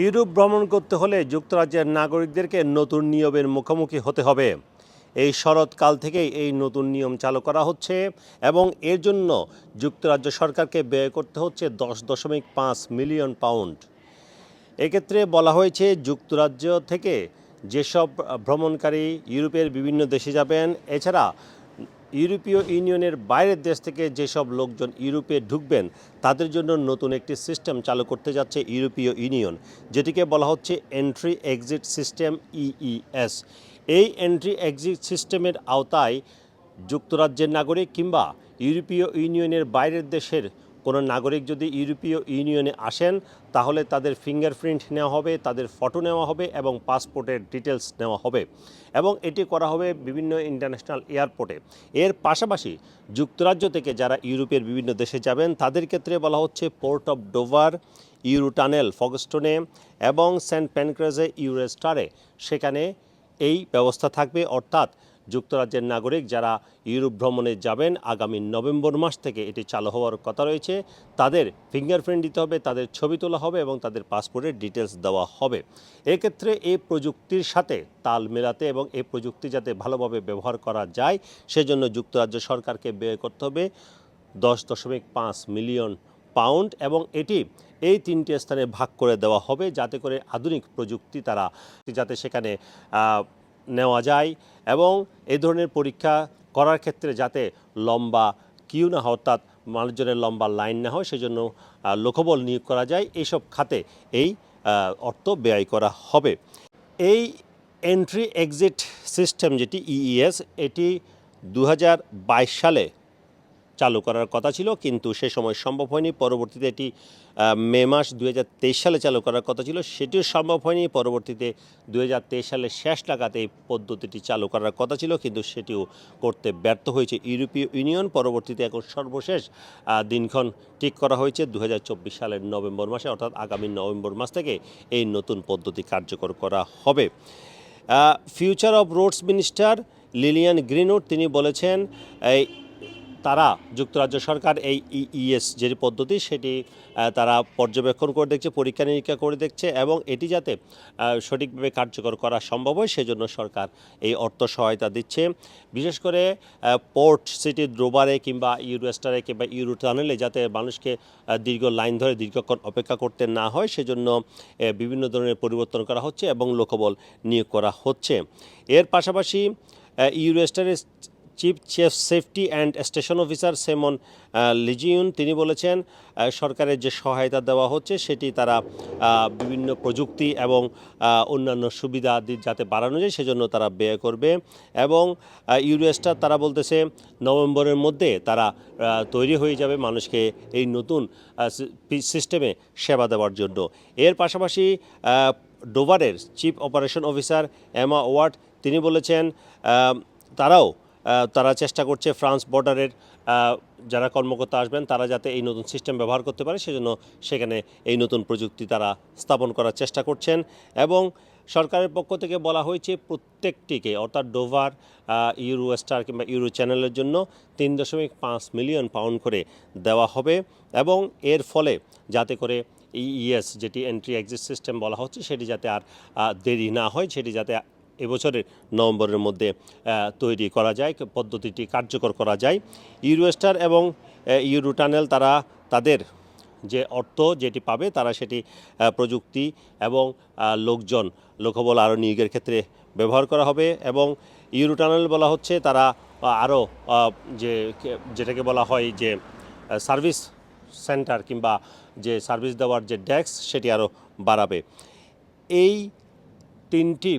Europe ভ্রমণ করতে হলে যুক্তরাজ্যের নাগরিকদেরকে নতুন নিয়মের মুখোমুখি হতে হবে। এই শরৎকাল থেকেই এই নতুন নিয়ম চালু করা হচ্ছে এবং এর জন্য যুক্তরাজ্য সরকারকে ব্যয় করতে হচ্ছে দশ দশমিক পাঁচ মিলিয়ন পাউন্ড। এক্ষেত্রে বলা হয়েছে, যুক্তরাজ্য থেকে যেসব ভ্রমণকারী ইউরোপের বিভিন্ন দেশে যাবেন, এছাড়া ইউরোপীয় ইউনিয়নের বাইরের দেশ থেকে যেসব লোকজন ইউরোপে ঢুকবেন, তাদের জন্য নতুন একটি সিস্টেম চালু করতে যাচ্ছে ইউরোপীয় ইউনিয়ন, যেটিকে বলা হচ্ছে এন্ট্রি এক্সিট সিস্টেম ইইএস এই এন্ট্রি এক্সিট সিস্টেমের আওতায় যুক্তরাজ্যের নাগরিক কিংবা ইউরোপীয় ইউনিয়নের বাইরের দেশের কোনো নাগরিক যদি ইউরোপীয় ইউনিয়নে আসেন, তাহলে তাদের ফিঙ্গারপ্রিন্ট নেওয়া হবে, তাদের ফটো নেওয়া হবে এবং পাসপোর্টের ডিটেলস নেওয়া হবে। এবং এটি করা হবে বিভিন্ন ইন্টারন্যাশনাল এয়ারপোর্টে এর পাশাপাশি যুক্তরাজ্য থেকে যারা ইউরোপের বিভিন্ন দেশে যাবেন, তাদের ক্ষেত্রে বলা হচ্ছে port of Dover euro tunnel ফগস্টোনে এবং সেন্ট প্যানক্রেজে ইউরেস্টারে সেখানে এই ব্যবস্থা থাকবে, অর্থাৎ যুক্তরাজ্যের নাগরিক যারা ইউরোপ ভ্রমণে যাবেন আগামী নভেম্বর মাস থেকে এটি চালু হওয়ার কথা রয়েছে, তাদের ফিঙ্গারপ্রিন্ট দিতে হবে, তাদের ছবি তোলা হবে এবং তাদের পাসপোর্টের ডিটেলস দেওয়া হবে। এক্ষেত্রে এই প্রযুক্তির সাথে তাল মেলাতে এবং এই প্রযুক্তি যাতে ভালোভাবে ব্যবহার করা যায়, সেজন্য যুক্তরাজ্য সরকারকে ব্যয় করতে হবে দশ দশমিক পাঁচ মিলিয়ন পাউন্ড এবং এটি এই তিনটি স্থানে ভাগ করে দেওয়া হবে যাতে করে আধুনিক প্রযুক্তি তারা যাতে সেখানে নেওয়া যায় এবং এই ধরনের পরীক্ষা করার ক্ষেত্রে যাতে লম্বা কিউ না হয়, অর্থাৎ মানুষজনের লম্বা লাইন না হয়, সেজন্য লোকবল নিয়োগ করা যায়। এইসব খাতে এই অর্থ ব্যয় করা হবে। এই এন্ট্রি এক্সিট সিস্টেম যেটি ইইএস এটি দু হাজার বাইশ সালে চালু করার কথা ছিল, কিন্তু সে সময় সম্ভব হয়নি। পরবর্তীতে এটি মে মাস দুই হাজার তেইশ সালে চালু করার কথা ছিল, সেটিও সম্ভব হয়নি। পরবর্তীতে দু সালের শেষ নাগাদ এই পদ্ধতিটি চালু করার কথা ছিল, কিন্তু সেটিও করতে ব্যর্থ হয়েছে ইউরোপীয় ইউনিয়ন। পরবর্তীতে এখন সর্বশেষ দিনক্ষণ ঠিক করা হয়েছে দু হাজার চব্বিশ সালের নভেম্বর মাসে, অর্থাৎ আগামী নভেম্বর মাস থেকে এই নতুন পদ্ধতি কার্যকর করা হবে। Future of roads minister Lilian Greenwood তিনি বলেছেন, এই তারা, যুক্তরাজ্য সরকার এই ইএস যে পদ্ধতি, সেটি তারা পর্যবেক্ষণ করে দেখছে, পরীক্ষা নিরীক্ষা করে দেখছে এবং এটি যাতে সঠিকভাবে কার্যকর করা সম্ভব হয়, সেজন্য সরকার এই অর্থ সহায়তা দিচ্ছে। বিশেষ করে পোর্ট সিটি দ্রোবারে কিংবা ইউরোস্টারে কিংবা ইউরো টানেলে যাতে মানুষকে দীর্ঘ লাইন ধরে দীর্ঘক্ষণ অপেক্ষা করতে না হয়, সেজন্য বিভিন্ন ধরনের পরিবর্তন করা হচ্ছে এবং লোকবল নিয়োগ করা হচ্ছে। এর পাশাপাশি ইউরোস্টারের chief chef safety and station officer Simon Lejeune তিনি বলেছেন সরকারের যে সহায়তা দেওয়া হচ্ছে সেটি তারা বিভিন্ন প্রযুক্তি এবং অন্যান্য সুবিধা দি- যাতে বাড়ানো যায় সেজন্য তারা ব্যয় করবে এবং ইউরোস্টার তারা বলতেছে নভেম্বরের মধ্যে তারা তৈরি হয়ে যাবে মানুষকে এই নতুন সিস্টেমে সেবা দেওয়ার জন্য। এর পাশাপাশি ডোভারের chief operation officer Emma Ward তিনি বলেছেন তারাও তারা চেষ্টা করছে ফ্রান্স বর্ডারের যারা কর্মকর্তা আসবেন, তারা যাতে এই নতুন সিস্টেম ব্যবহার করতে পারে, সেজন্য সেখানে এই নতুন প্রযুক্তি তারা স্থাপন করার চেষ্টা করছেন। এবং সরকারের পক্ষ থেকে বলা হয়েছে প্রত্যেকটিকে, অর্থাৎ ডোভার ইউরো স্টার কিংবা ইউরো চ্যানেলের জন্য তিন দশমিক পাঁচ মিলিয়ন পাউন্ড করে দেওয়া হবে। এবং এর ফলে যাতে করে ইএস যেটি এন্ট্রি এক্সিট সিস্টেম বলা হচ্ছে, সেটি যাতে আর দেরি না হয়, সেটি যাতে এবছরের নভেম্বরের মধ্যে তৈরি করা যায় পদ্ধতিটি কার্যকর করা যায়। ইউরোস্টার এবং আহ, ইউরো টানেল তারা তাদের যে অর্থ যেটি পাবে তারা সেটি প্রযুক্তি এবং লোকজন লোকবল আরও নিয়োগের ক্ষেত্রে ব্যবহার করা হবে এবং ইউরো টানেল বলা হচ্ছে তারা আরও যে যেটাকে বলা হয় যে সার্ভিস সেন্টার কিংবা যে সার্ভিস দেওয়ার যে ডেস্ক সেটি আরও বাড়াবে। এই তিনটি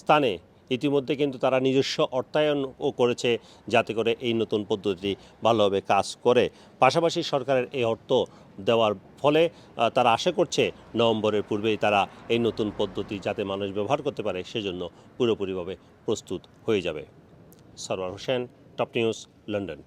স্থানে ইতিমধ্যে কিন্তু তারা নিজস্ব অর্থায়নও করেছে যাতে করে এই নতুন পদ্ধতি ভালোভাবে কাজ করে। পাশাপাশি সরকারের এই অর্থ দেওয়ার ফলে তারা আশা করছে নভেম্বরের পূর্বেই তারা এই নতুন পদ্ধতি যাতে মানুষ ব্যবহার করতে পারে সেজন্য পুরোপুরিভাবে প্রস্তুত হয়ে যাবে। Sarwar Hossain, top news, London.